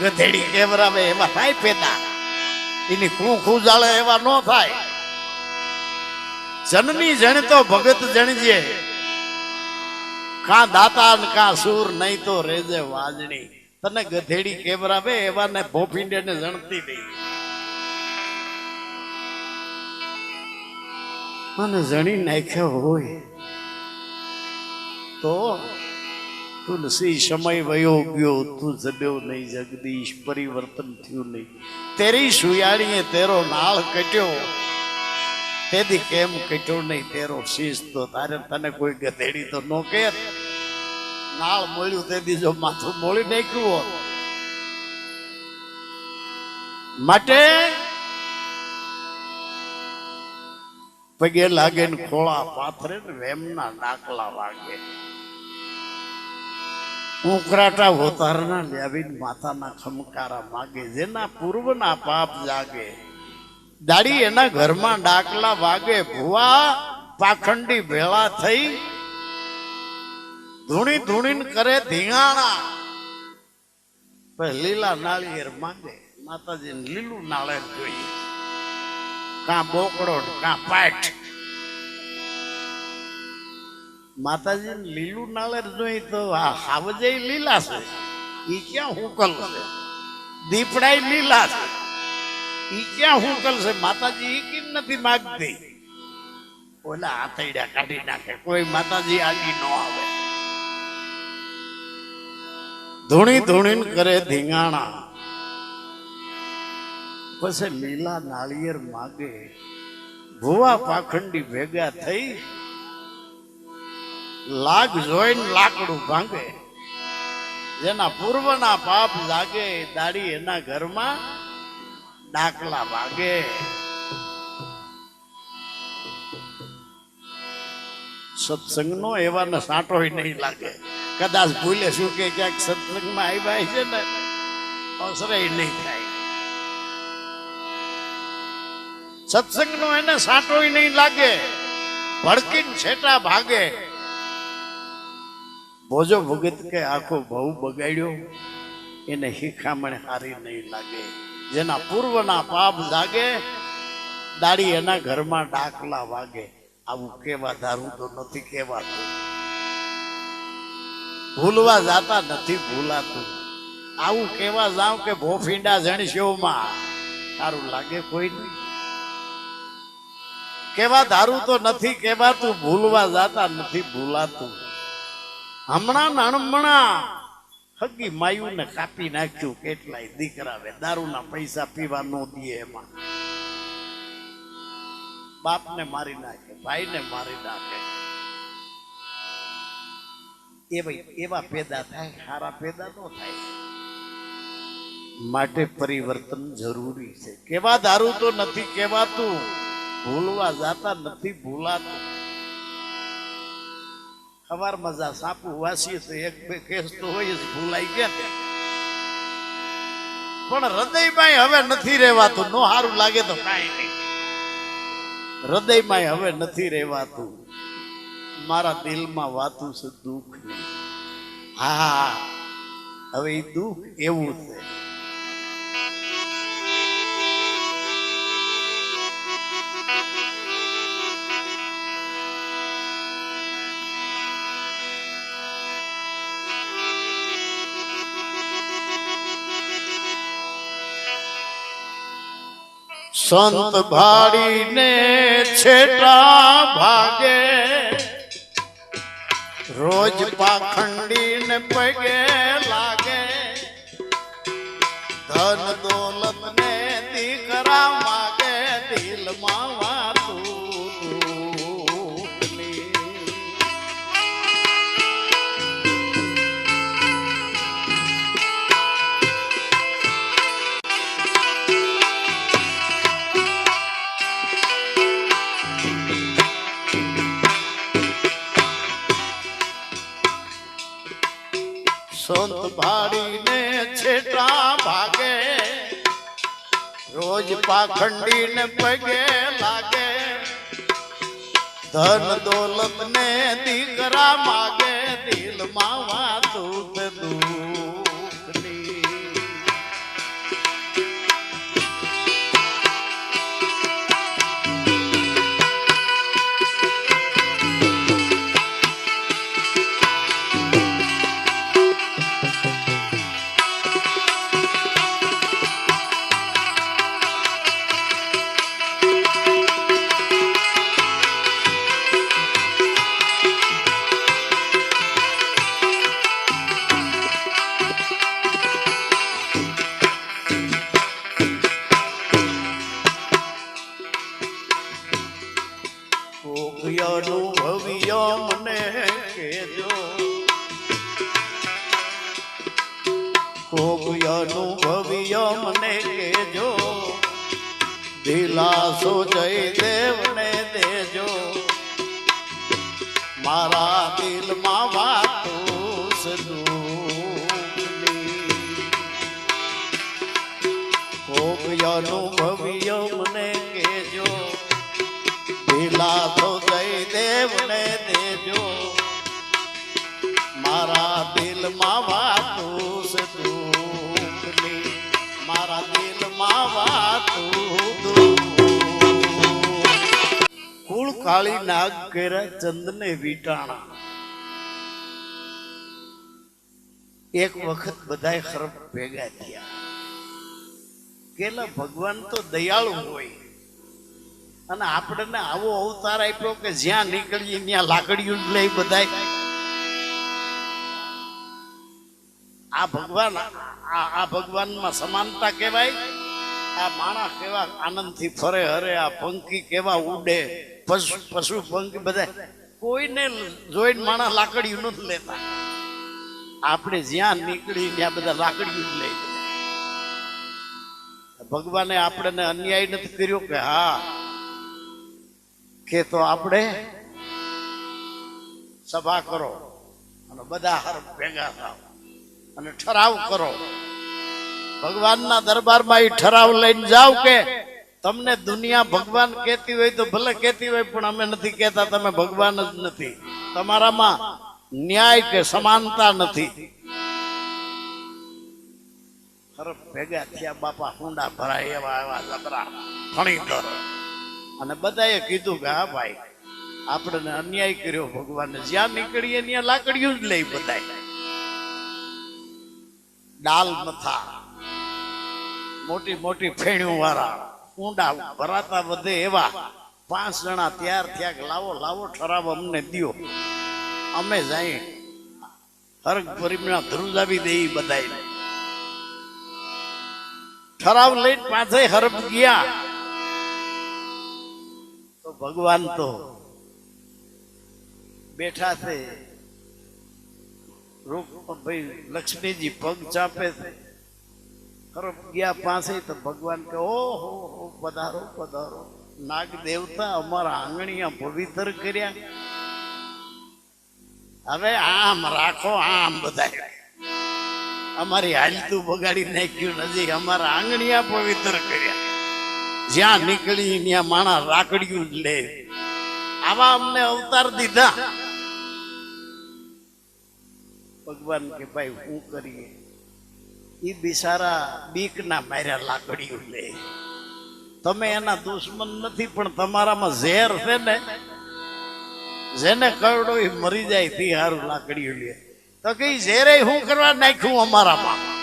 ગધેડી કેવરાવે એવા થાય પેદા. એની ખૂ ખુજાળે એવા ન થાય. જનની જણ તો ભગત જણજે. કા દાતા કા સૂર નહીં તો રેજે વાજણી. તને ગધેડી કેવરાવે એવા ને ભોફીંડે ને જણતી નહીં. અને જણી નાખ્યો હોય તો તુલસી સમય વયો ગયો, તું જબ્યો નહીં, જગદીશ, પરિવર્તન થયું નહીં. તેરી સુયાળીએ તેરો નાળ કટ્યો. તેથી કેમ કટ્યો નહીં તેરો શીશ? તો તારે તને કોઈ ગધેડી તો નો કે. નાળ મળ્યું તેથી જો માથું મોળી નાખ્યું હોત. માટે પગે લાગે ને ખોળા પાથરે ને વેમના ડાકલા વાગે. ઉકરાટા હોતારના લેવીન માતાના ખમકારા માગે, જેના પૂર્વના પાપ જાગે. દાડી એના ઘરમાં ડાકલા વાગે, ભુવા પાખંડી ભેળા થઈ, ધૂણી ધૂણીને કરે ધીંગાણા. લીલા નાળિયેર માંગે, માતાજીને લીલું નાળિયેર જોઈએ. કાં બોકડો કાં પાઠ. માતાજી લીલું નાળર જોઈ તો હાવજે લીલા છે. ઈ ક્યાં હુકલ છે? દીપડાય લીલા છે. ઈ ક્યાં હુકલ છે? માતાજી ઈ કેમ નથી માગતી? ઓલા આતૈડા કાઢી નાખે. કોઈ માતાજી આગી ન આવે. ધૂણી ધૂણી કરે ધીંગાણા. પછી લીલા નાળિયેર માગે. ભુવા પાખંડી ભેગા થઈ લાગ જોઈને લાકડું ભાંગે. જેના પૂર્વના પાપ લાગે, દાડી એના ઘરમાં ડાકલા વાગે સત્સંગનો એવાને સાંટોય નહીં લાગે. કદાચ ભૂલે શું કે ક્યાંક સત્સંગમાં આવ્યા છે ને અસરે નહીં થાય. સત્સંગનો એને સાંટોય નહીં લાગે. ભડકીને છેટા ભાગે. ભોજો ભગત કે આખો બહુ બગાડ્યો. એને શિખામણ હારી નહીં લાગે. જેના પૂર્વના પાપ લાગે દાડી એના ઘરમાં ડાકલા વાગે. આવું કેવા ધારું તો નથી કહેવાતું. ભૂલવા જાતા નથી ભૂલાતું. આવું કેવા જાવ કે ભોફીંડા જણશ્યોમાં સારું લાગે કોઈ નહીં. કેવા ધારું તો નથી કહેવાતું, ભૂલવા જાતા નથી ભૂલાતું. હમણાં નાનમણા હગી માયુ ને કાપી નાખ્યું કેટલાય દીકરાવે દારૂના પૈસા પીવા ન દે એમાં. બાપને મારી નાખે, ભાઈને મારી નાખે. એવા એવા પેદા થાય સારા પેદા ન થાય. માટે પરિવર્તન જરૂરી છે. કેવા દારૂ તો નથી કેવાતું ભૂલવા જાતા નથી, ભૂલાતું ખબર મજા સાપુ વાસીએ છે, એક બે કેસ તો હોય ભૂલાઈ ગયા. પણ હૃદયમાં હવે નથી રહેવાતું. નો સારું લાગે તો કાંઈ હૃદયમાં હવે નથી રહેવાતું. મારા દિલમાં વાતું છે, દુઃખ. હા હવે એ દુઃખ એવું છે. સંત ભાડીને છેટા ભાગે રોજ પાખંડીને પગે લાગે. ધન દોલત રોજ પાખંડીને પગે લાગે. ધન દોલત ને દીકરા માગે દેવને દેજો. મારા દિલમાં વાતો સદુની મારા દિલમાં વાતો કુળ કાળી નાગ કેરા ચંદને વીટાણા. એક વખત બધાય ખરબ ભેગા થયા. કેલા ભગવાન તો દયાળુ હોય. અને આપણને આવો અવતાર આપ્યો કે જ્યાં નીકળીએ ત્યાં લાકડીયું જ લઈ આ ભગવાન, આ ભગવાનમાં સમાનતા કહેવાય. આ માણસ કેવા આનંદથી ફરે, હરે, આ પંખી કેવા ઉડે, પશુ પશુ પંખી બધા કોઈને જોઈને માણસ લાકડીયું નથી લેતા. આપણે જ્યાં નીકળી ત્યાં બધા લાકડી જ લે ભગવાને આપણને અન્યાય નથી કર્યો કે હા કે તો આપણે સભા કરો અને બધા હર ભેગા થાવ અને ઠરાવ કરો. ભગવાનના દરબારમાં એ ઠરાવ લઈને જાવ કે તમને દુનિયા ભગવાન કહેતી હોય તો ભલે કહેતી હોય પણ અમે નથી કહેતા, તમે ભગવાન જ નથી. તમારામાં ન્યાય કે સમાનતા નથી. ભેગા થયા બાપા હુંડા ભરાય એવા એવા જબરા ફણી દો અને બધાએ કીધું કે, હા ભાઈ, આપણને અન્યાય કર્યો ભગવાને જ્યાં નીકળીએ ત્યાં લાકડીયું જ લઈ બધાય. ડાલ મથા મોટી મોટી ફેણીઓ વાળા ઊંડા ભરાતા વધે એવા પાંચ જણા તૈયાર થયા લાવો લાવો, ઠરાવ, અમને દ્યો. અમે જાય હરક પરિમણા ધ્રુજાવી દે બધાય ઠરાવ લઈને પાછે હરપ ગયા. તો ભગવાન તો બેઠા છે. ભાઈ લક્ષ્મીજી પગ ચાપે છે. હરપ ગયા પાસે તો ભગવાન કે ઓહો હો પધારો પધારો. નાગ દેવતા અમારા આંગણીયા પવિત્ર કર્યા. હવે આમ રાખો, આમ બધા અમારી હાલતું બગાડી નાખ્યું નથી, અમારા આંગણીયા પવિત્ર કર્યા. જ્યાં નીકળી ત્યાં માણસ રાખડ્યું લે. આવા અમને અવતાર દીધા. ભગવાન કે ભાઈ શું કરીએ? એ બિસારા બીક ના માર્યા લાકડીયું લે. તમે એના દુશ્મન નથી, પણ તમારામાં ઝેર છે ને? જેને કરડો એ મરી જાય તે સારું લાકડીયું લે. તો કે ઝેરે હું કરવા નાખ્યું અમારામાં?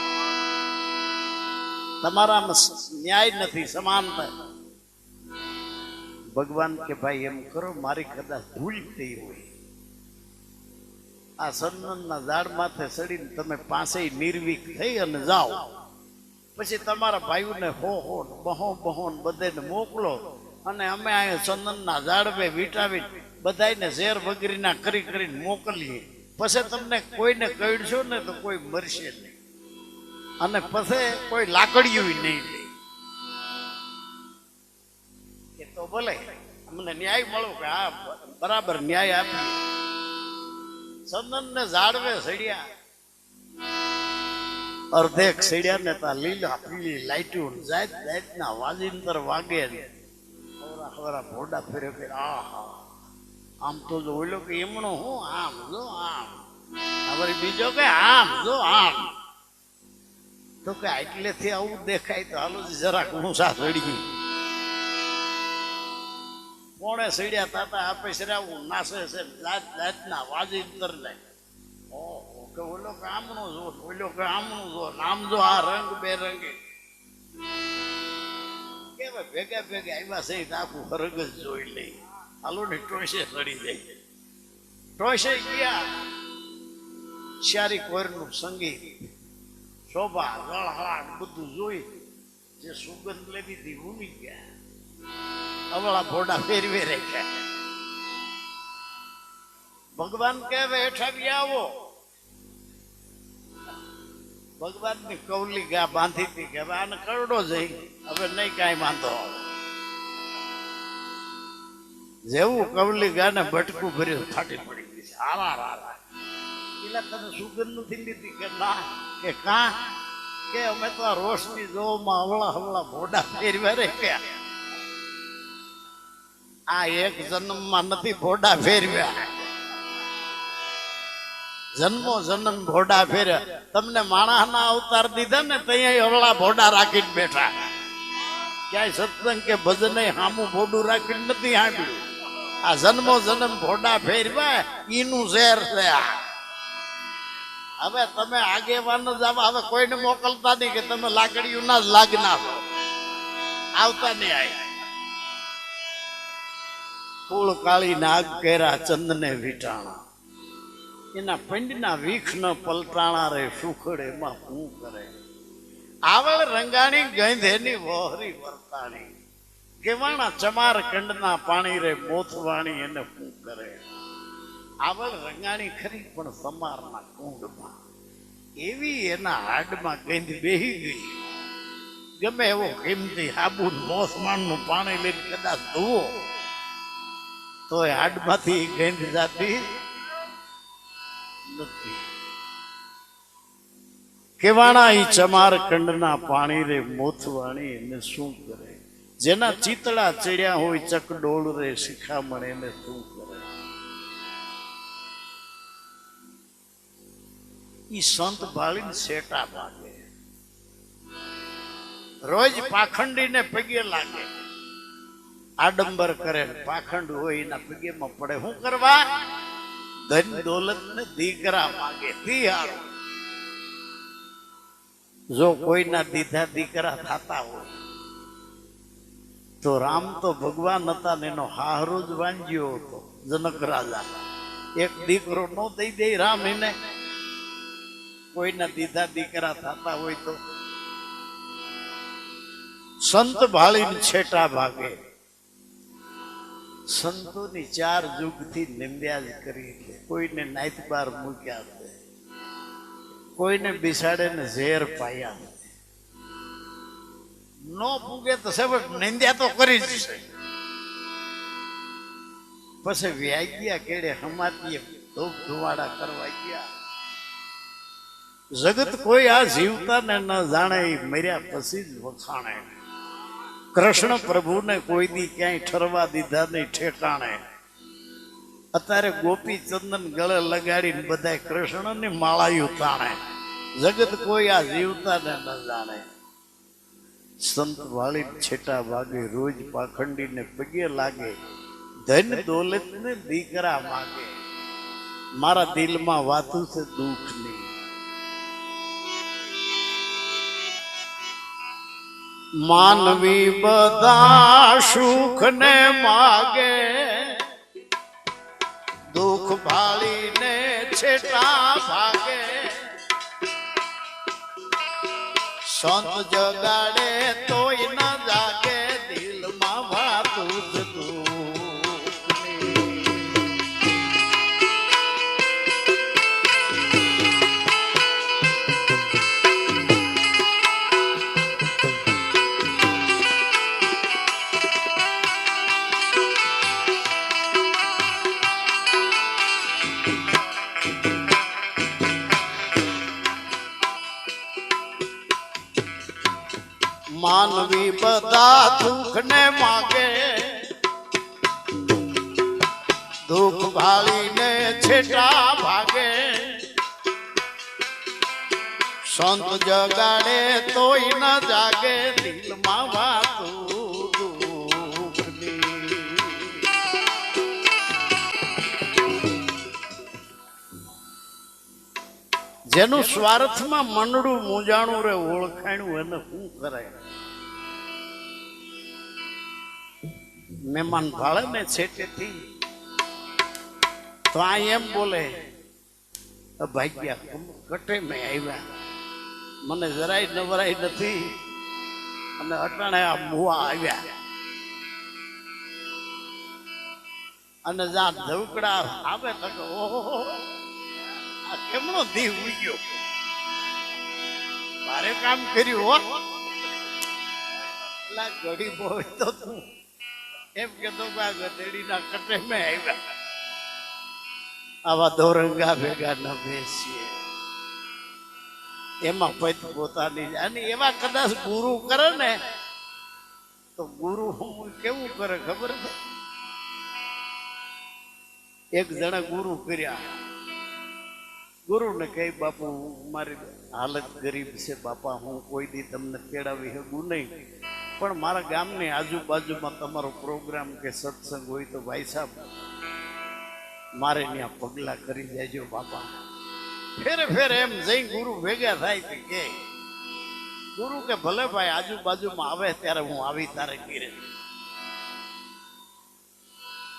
તમારામાં ન્યાય નથી સમાનતા ભગવાન કે ભાઈ, એમ કરો, મારી કદાચ ભૂલ થઈ હોય. આ સંદનના ઝાડ માથે ચડીને તમે પાસે નિર્વીક થઈ અને જાઓ. પછી તમારા ભાઈઓને હો હો, બહો બહો બધાને મોકલો અને અમે અહીંયા ચંદનના ઝાડવે વીટાવી બધાને ઝેર વગરીના કરી કરીને મોકલીએ. પછી તમને કોઈને કઈડશો ને તો કોઈ મરશે નહીં. અને પછી કોઈ લાકડીયું નહીં લે. એ તો ભલે, અમને ન્યાય મળો કે આ બરાબર ન્યાય આપીએ ચંદન ને ઝાડવે સડ્યા. અર્ધેક સડ્યા ને તા લીલા પીળી લાઈટું જાત જાતના વાજિંદર વાગે હવરા હવરા ભોડા ફેરે ફેરે, આહા, આમ તો જો ઓલો કે એમણો હું, આમ, જો આમ. હવે બીજો કે, આમ, જો આમ. તો કે એટલેથી આવું દેખાય તો હાલો જરાક ઊંચા સડી કોણે સડ્યા તાતા આપે સરાવું નાસે છે જાત જાતના વાજિંદર લે ઓહો, કે ઓલો કે આમનો જો, ઓલો કે આમનો જો નામ જો આ રંગ બેરંગી. કેવા ભેગા ભેગા આવ્યા છે આખું હરગ જ જોઈ લઈ હાલો ને ટોશે સડી જાય. ટોશે ગયા. શ્યારી કોરનું સંગીત. શોભા ગળહળાટ બધું જોઈ જે સુગંધ લેવી હતી ભૂલી ગયા. અવળા ભોડા ફેરવે રાખ્યા. ભગવાન કહેવે, હેઠા આવો. ભગવાનની કૌલી ગા બાંધી હતી કે હવે આને કરડો જઈ, હવે નહીં કાંઈ વાંધો જેવું કવલી ગાને ભટકું ભર્યું, ફાટી પડી ગઈ છે. આરા રારા પેલા તને સુગંધ નથી લીધી કે ના, કે કા? કે અમે તો આ રોશની જોવામાં હવળા હવળા ભોડા ફેરવ્યા રે આ એક જન્મમાં નથી ભોડા ફેરવ્યા. જન્મો જન્મ ભોડા ફેર્યા. તમને માણસના અવતાર દીધા ને ત્યાં હવળા ભોડા રાખીને બેઠા. ક્યાંય સત્સંગ કે ભજન હામું ભોડું રાખીને નથી સાંભળ્યું આ જન્મો જન્મ ભોડા ફેરવા ઈનું ઝેર આ. હવે તમે આગેવાન જ આવા. હવે કોઈને મોકલતા નહીં કે તમે લાકડીયું ના જ લાગના આવતા નહીં આય. કુળ કાળી નાગ કેરા ચંદને વીટાણા એના પંડના વીખ ન પલટાણા રે સુખડે માં શું કરે. આવળ રંગાણી, ગંધેની વહોરી વર્તાણી. કેવાણા ચમાર કંડના પાણી રે મોથવાણી એને શું કરે. આવળ રંગાણી ખરી, પણ સમારના કુંડમાં. એવી એના હાડમાં ગંધ બેહી ગઈ. ગમે એવો કિંમતી સાબુ મોસમાનનું પાણી લઈને કદાચ ધુવો, તો એ હાડમાંથી ગંધ જાતી નથી. કેવાણા ઈ ચમાર કંડના પાણી રે મોથવાણી એને શું કરે? જેના ચિતળા ચડ્યા હોય ચકડોળ રે શિખામણ એને શું ઈ સંત ભાળીને સેટા ભાગે. રોજ પાખંડીને પગે લાગે. આડંબર કરે પાખંડ હોય એના પગેમાં પડે. શું કરવા? ધન દોલત ને દીકરા માગે. તી જો કોઈના દીધા દીકરા થતા હોય, તો રામ તો ભગવાન હતા ને એનો હારો જ વાંજ્યો હતો, જનક રાજા. એક દીકરો નો દઈ દે રામ એને. કોઈના દીધા દીકરા થતા હોય તો સંત ભાળીને છેટા ભાગે. સંતોની ચાર યુગથી નિંદ્યા જ કરી છે. કોઈને નાઈત બાર મૂક્યા છે. કોઈને બિસાડે ને ઝેર પાયા નો પૂગે તો સબક નિંદ્યા તો કરી જ છે. પછી વ્યાગ્યા કેડે હમાતીએ ધૂપ ધુવાડા કરવા ગયા. જગત કોઈ આ જીવતા ને જાણે મર્યા પછી જ વખાણે. કૃષ્ણ પ્રભુને કોઈ દી ક્યાંય ઠરવા દીધા નહીં, ઠેકાણે. અત્યારે ગોપી ચંદન ગળે લગાડીને બધા કૃષ્ણની માળાયું તાણે. જગત કોઈ આ જીવતા ને જાણે. સંત વાળી છેટા વાગે રોજ પાખંડીને પગે લાગે, ધન દોલત ને દીકરા માગે. મારા દિલમાં વાતું છે દુઃખની. માનવી બધા સુખ ને માગે. દુઃખ ભાળીને છેટા ભાગે. સંત જગાડે તોય માનવી બધા દુઃખ ને માગે. દુઃખ ભાળીને છેટા ભાગે. સંત જગાડે તોય ન જાગે, દિલમાં વાતું. જેનું સ્વાર્થમાં મંડળું મૂંઝાણું રે, ઓળખાણું એને શું કરાય? મહેમાન ભાળે ને છેટેથી તો આ એમ બોલે "અ ભાગ્યા કટે મેં આવ્યા. મને જરાય નવરાય નથી. અને અટાણે આ મુવા આવ્યા. અને જા ધવકડા આવે તો ઓહો આ કેમનો દી ઉગ્યો? મારે કામ કર્યું હો. એટલે ઘડી બોય તો તું એમ કેતો કે આ ગધેડીના કટે મેં આવ્યા. આવા દોરંગા ભેગા ન બેસીએ. એમાં પૈત પોતાની અને એવા કદાચ ગુરુ કરે ને, તો ગુરુ કેવું કરે ખબર છે? એક જણા ગુરુ કર્યા. ગુરુને કહે, બાપુ, મારી હાલત ગરીબ છે, બાપા, હું કોઈ દી તમને કેળાવી શકું નહીં. પણ મારા ગામની આજુબાજુમાં તમારો પ્રોગ્રામ કે સત્સંગ હોય તો ભાઈ સાહેબ, મારે ત્યાં પગલા કરી દેજો બાપા. ફેરે ફેરે એમ જઈ ગુરુ ભેગા થાય છે કે? ગુરુ કે ભલે ભાઈ આજુબાજુમાં આવે ત્યારે હું આવી તારે ઘીરે.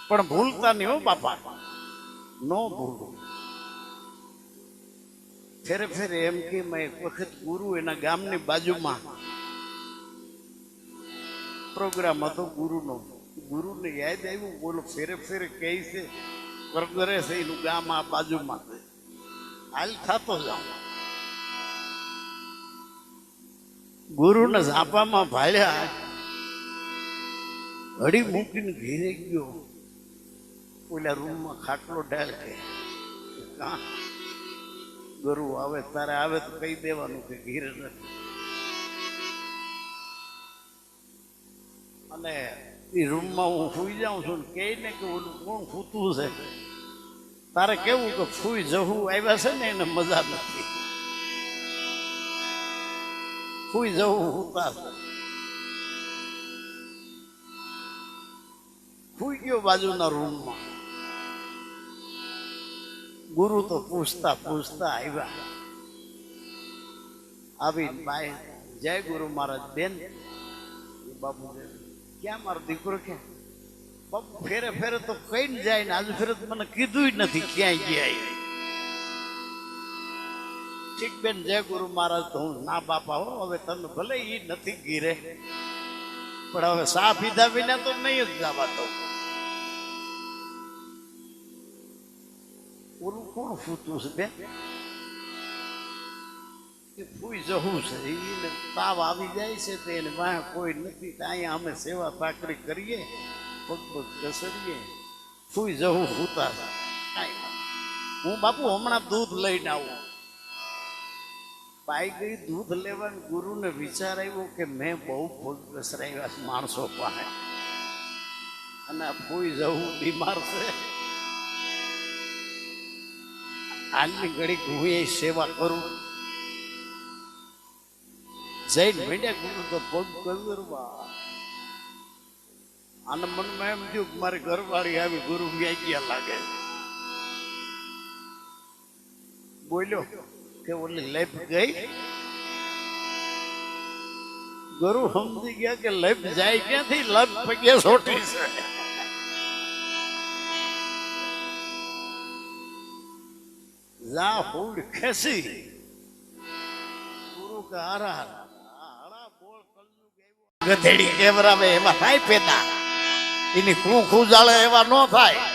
પણ ભૂલતા નહીં હો બાપા. નો ભૂલું. ફેરે ફેરે એમ કે મેં એક વખત ગુરુ એના ગામની બાજુમાં પ્રોગ્રામ હતો ગુરુનો. ગુરુને યાદ આવ્યું? બોલો, ફેરે ફેરે કહે છે કરગરે છે એનું ગામ આ બાજુમાં. હાલ થતો જાઉં ગુરુને ઝાપામાં ભાળ્યા. હળી મૂકીને ઘેરે ગયો. ઓલા રૂમમાં ખાટલો ડાલ કે? ગુરુ આવે, તારે આવે તો કહી દેવાનું કે ઘીરે નથી. અને એ રૂમમાં હું સુઈ જાઉં છું ને ને કે ઓલું કોણ સૂતું છે? તારે કેવું કે ફૂઈ જવું આવ્યા છે ને એને મજા નથી. ફૂઈ જવું સૂતા છે ફૂઈ ગયો બાજુના રૂમમાં. ગુરુ તો પૂછતા પૂછતા આવ્યા. આવી બાય જય ગુરુ મહારાજ બેન. બાપુ કે, ક્યાં મારો દીકરો ક્યાં? બાપુ, ફેરે ફેરે તો કઈ ને જાય ને આજે ફેરે મને કીધું નથી ક્યાંય ગયા ઠીક બેન, જય ગુરુ મહારાજ, તો હું ના બાપા હો, હવે તને ભલે ઈ નથી ગીરે. પણ હવે સા પીધા વિના તો નહીં જ જવા દઉં. ઓલું કોણ ફૂતું છે બેન? એ ફૂઈ જવું છે એને તાવ આવી જાય છે તો એને વાહ કોઈ નથી ત્યાં અમે સેવા પાકરી કરીએ પગ પગ ઘસરીએ ફૂઈ જવું કાંઈ ના. હું બાપુ હમણાં દૂધ લઈને આવું. પાઈ ગઈ દૂધ લેવા ગુરુને વિચાર આવ્યો કે મેં બહુ પગ ઘસરાવ્યા માણસો પાસે. અને ફૂઈ જવું બીમાર છે. આજની ઘડી હું એ સેવા કરું. જૈન મીડિયા ગુરુ તો પગ કલરવા આને મનમાં એમ થયું કે મારી ઘરવાળી આવી ગુરુ વ્યાઈ ગયા લાગે. બોલ્યો કે ઓલી લેપ ગઈ? ગુરુ સમજી ગયા કે લેપ જાય ક્યાંથી? લપ પગે સોટી છે. જા ફૂડ ખેસી ગુરુ કે હારા હારા બોલ કલયુગ આવ્યો. ગધેડી કેવરાવે એમાં થાય પેદા. એની ખૂ ખૂ જાળે એવા ન થાય.